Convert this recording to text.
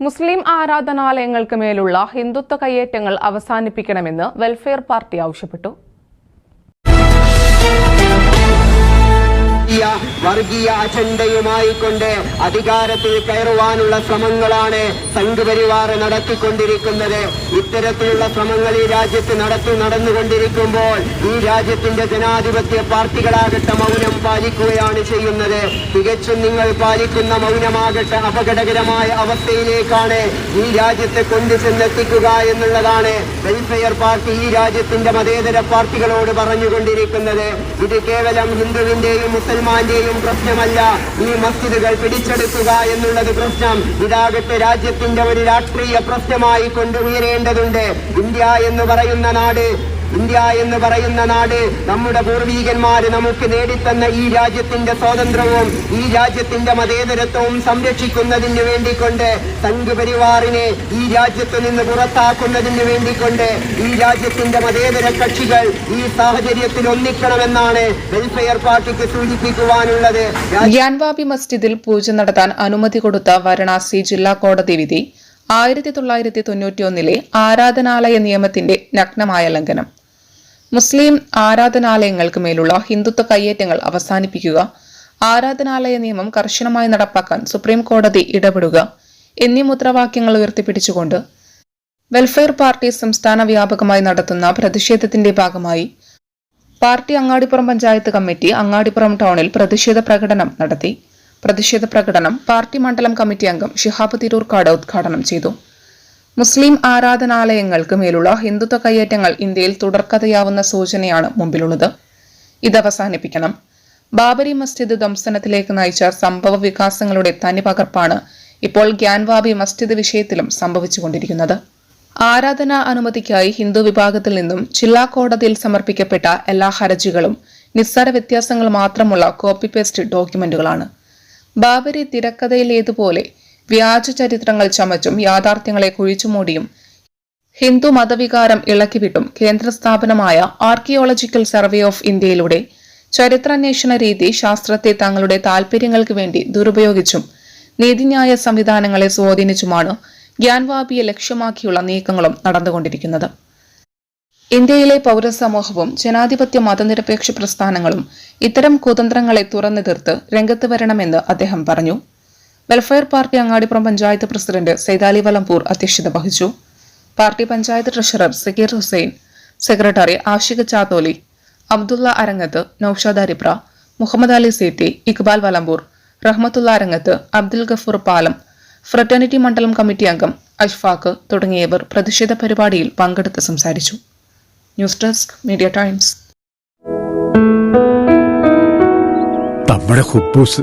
മുസ്ലിം ആരാധനാലയങ്ങൾക്ക് മേലുള്ള ഹിന്ദുത്വ കയ്യേറ്റങ്ങൾ അവസാനിപ്പിക്കണമെന്ന് welfare party ആവശ്യപ്പെട്ടു. വർഗീയ അജണ്ടയുമായി കൊണ്ട് അധികാരത്തിൽ കയറുവാനുള്ള ശ്രമങ്ങളാണ് സംഘപരിവാർ നടത്തിക്കൊണ്ടിരിക്കുന്നത്. ഇത്തരത്തിലുള്ള ശ്രമങ്ങൾ ഈ രാജ്യത്ത് നടത്തി നടന്നുകൊണ്ടിരിക്കുമ്പോൾ ഈ രാജ്യത്തിന്റെ ജനാധിപത്യ പാർട്ടികളാകട്ടെ മൗനം പാലിക്കുകയാണ് ചെയ്യുന്നത്. തികച്ചും നിങ്ങൾ പാലിക്കുന്ന മൗനമാകട്ടെ അപകടകരമായ അവസ്ഥയിലേക്കാണ് ഈ രാജ്യത്തെ കൊണ്ടുചെന്നെത്തിക്കുക എന്നുള്ളതാണ് വെൽഫെയർ പാർട്ടി ഈ രാജ്യത്തിന്റെ മതേതര പാർട്ടികളോട് പറഞ്ഞുകൊണ്ടിരിക്കുന്നത്. ഇത് കേവലം ഹിന്ദുവിന്റെയും മുസൽമാന്റെയും പ്രശ്നമല്ല. ഈ മസ്ജിദുകൾ പിടിച്ചെടുക്കുക എന്നുള്ളത് പ്രശ്നം. ഇതാകട്ടെ രാജ്യത്തിന്റെ ഒരു രാഷ്ട്രീയ പ്രശ്നമായി കൊണ്ടുവരേണ്ടതുണ്ട് ഇന്ത്യ എന്ന് പറയുന്ന നാട് ഇന്ത്യ എന്ന് പറയുന്ന നാട് നമ്മുടെ പൂർവീകന്മാര് നമുക്ക് നേടിത്തന്ന ഈ രാജ്യത്തിന്റെ സ്വാതന്ത്ര്യവും ഈ രാജ്യത്തിന്റെ മതേതരത്വവും സംരക്ഷിക്കുന്നതിന് വേണ്ടിക്കൊണ്ട് സംഘ് പരിവാറിനെ ഈ രാജ്യത്ത് നിന്ന് പുറത്താക്കുന്നതിന് വേണ്ടിക്കൊണ്ട് ഈ രാജ്യത്തിന്റെ മതേതര കക്ഷികൾ ഈ സാഹചര്യത്തിൽ ഒന്നിക്കണമെന്നാണ് വെൽഫെയർ പാർട്ടിക്ക് സൂചിപ്പിക്കുവാനുള്ളത്. ഗ്യാൻവാബി മസ്ജിദിൽ പൂജ നടത്താൻ അനുമതി കൊടുത്ത വാരണാസി ജില്ലാ കോടതി വിധി ആയിരത്തി തൊള്ളായിരത്തി തൊണ്ണൂറ്റിയൊന്നിലെ ആരാധനാലയ നിയമത്തിന്റെ നഗ്നമായ ലംഘനം. മുസ്ലിം ആരാധനാലയങ്ങൾക്ക് മേലുള്ള ഹിന്ദുത്വ കയ്യേറ്റങ്ങൾ അവസാനിപ്പിക്കുക. ആരാധനാലയ നിയമം കർശനമായി നടപ്പാക്കാൻ സുപ്രീം കോടതി ഇടപെടുക എന്നീ മുദ്രാവാക്യങ്ങൾ ഉയർത്തിപ്പിടിച്ചുകൊണ്ട് വെൽഫെയർ പാർട്ടി സംസ്ഥാന വ്യാപകമായി നടത്തുന്ന പ്രതിഷേധത്തിന്റെ ഭാഗമായി പാർട്ടി അങ്ങാടിപ്പുറം പഞ്ചായത്ത് കമ്മിറ്റി അങ്ങാടിപ്പുറം ടൗണിൽ പ്രതിഷേധ പ്രകടനം നടത്തി. പ്രതിഷേധ പ്രകടനം പാർട്ടി മണ്ഡലം കമ്മിറ്റി അംഗം ഷിഹാബ് തിരൂർക്കാട് ഉദ്ഘാടനം ചെയ്തു. മുസ്ലിം ആരാധനാലയങ്ങൾക്ക് മേലുള്ള ഹിന്ദുത്വ കയ്യേറ്റങ്ങൾ ഇന്ത്യയിൽ തുടർക്കഥയാവുന്ന സൂചനയാണ് മുമ്പിലുള്ളത്. ഇത് അവസാനിപ്പിക്കണം. ബാബരി മസ്ജിദ് ധംസനത്തിലേക്ക് നയിച്ച സംഭവ വികാസങ്ങളുടെ തനി പകർപ്പാണ് ഇപ്പോൾ ഗ്യാൻവാബി മസ്ജിദ് വിഷയത്തിലും സംഭവിച്ചുകൊണ്ടിരിക്കുന്നത്. ആരാധനാ അനുമതിക്കായി ഹിന്ദു വിഭാഗത്തിൽ നിന്നും ജില്ലാ കോടതിയിൽ സമർപ്പിക്കപ്പെട്ട എല്ലാ ഹർജികളും നിസ്സാര വ്യത്യാസങ്ങൾ മാത്രമുള്ള കോപ്പി പേസ്റ്റ് ഡോക്യുമെന്റുകളാണ്. ബാബരി തിരക്കഥയിലേതുപോലെ വ്യാജ ചരിത്രങ്ങൾ ചമച്ചും യാഥാർത്ഥ്യങ്ങളെ കുഴിച്ചുമൂടിയും. ഹിന്ദു മതവികാരം ഇളക്കിവിട്ടും കേന്ദ്ര സ്ഥാപനമായ ആർക്കിയോളജിക്കൽ സർവേ ഓഫ് ഇന്ത്യയിലൂടെ ചരിത്രാന്വേഷണ രീതി ശാസ്ത്രത്തെ തങ്ങളുടെ താൽപര്യങ്ങൾക്ക് വേണ്ടി ദുരുപയോഗിച്ചും നീതിന്യായ സംവിധാനങ്ങളെ സ്വാധീനിച്ചുമാണ് ഗ്യാൻവാബിയെ ലക്ഷ്യമാക്കിയുള്ള നീക്കങ്ങളും നടന്നുകൊണ്ടിരിക്കുന്നത്. ഇന്ത്യയിലെ പൗരസമൂഹവും ജനാധിപത്യ മതനിരപേക്ഷ പ്രസ്ഥാനങ്ങളും ഇത്തരം കുതന്ത്രങ്ങളെ തുറന്നെതിർത്ത് രംഗത്ത് വരണമെന്ന് അദ്ദേഹം പറഞ്ഞു. Welfare party Angadipuram panchayat president Saithali Valampur അധ്യക്ഷത വഹിച്ചു. Party panchayat treasurer Zakir Hussain secretary Ashiq Chatholi Abdulla Arangath Noushad Aripra Muhammad Ali Sethi Iqbal Valampur Rahmathulla Arangath Abdul Gafoor Palam fraternity മണ്ഡലം കമ്മിറ്റി അംഗം അഷ്ഫാഖ് തുടങ്ങിയവർ പ്രതിഷേധ പരിപാടിയിൽ പങ്കെടുത്ത് സംസാരിച്ചു. News desk media times. നമ്മുടെ കുബൂസ്